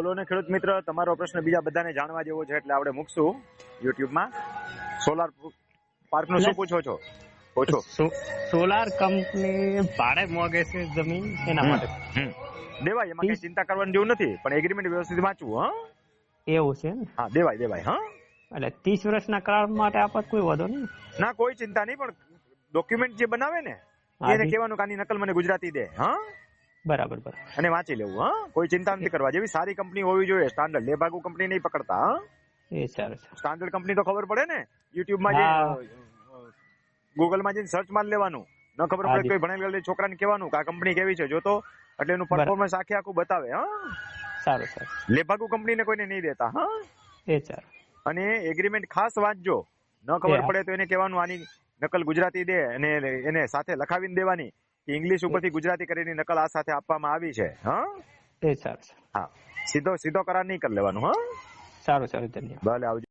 બોલો ને ખેડૂત મિત્ર તમારો પ્રશ્ન બીજા બધાને જાણવા જેવો છે એટલે આપણે મૂકશું યુટ્યુબમાં. સોલાર પાર્કનું શું પૂછો છો? પૂછો. સોલાર કંપની ભાડે મોગે છે જમીન એના માટે. દેવાય એમાં કઈ ચિંતા કરવાની જેવું નથી પણ એગ્રીમેન્ટ વ્યવસ્થિત વાંચવું હા? એવું છે હા દેવાય દેવાય હા? એટલે ત્રીસ વર્ષના કરાર માટે આપત કોઈ વાંધો નહીં? ના કોઈ ચિંતા નહીં પણ ડોક્યુમેન્ટ જે બનાવે ને એને. કહેવાનું કાની નકલ મને ગુજરાતી દે હા? બરાબર બરાબર. અને વાંચી લેવું હા? કોઈ ચિંતા નથી કરવા જેવી સારી કંપની હોવી જોઈએ. સ્ટાન્ડર્ડ લેભાગુ કંપની નહીં પકડતા હા? એ સારું સ્ટાન્ડર્ડ કંપની તો ખબર પડે ને? યુટ્યુબમાં જે ગૂગલમાં જઈને સર્ચ માર લેવાનું. ન ખબર પડે કોઈ ભણેલ ગયેલી છોકરાને કહેવાનું કે આ કંપની કેવી છે. જોતો એટલે એનું પરફોર્મન્સ આખે આખું બતાવે હા? સારું સારું. લેભાગુ કંપનીને કોઈને નહીં દેતા હા? એ સારું. અને એગ્રીમેન્ટ ખાસ વાંચજો. ન ખબર પડે તો એને કહેવાનું આની નકલ ગુજરાતી દે. અને એને સાથે લખાવીને દેવાની. ઇંગ્લિશ ઉપરથી ગુજરાતી કરીને નકલ આ સાથે આપવામાં આવી છે હા? એ સારું. હા. સીધો સીધો કરાર નહીં કરી લેવાનું હા? સારું સારું ધન્યવાદ. ભલે આવજો.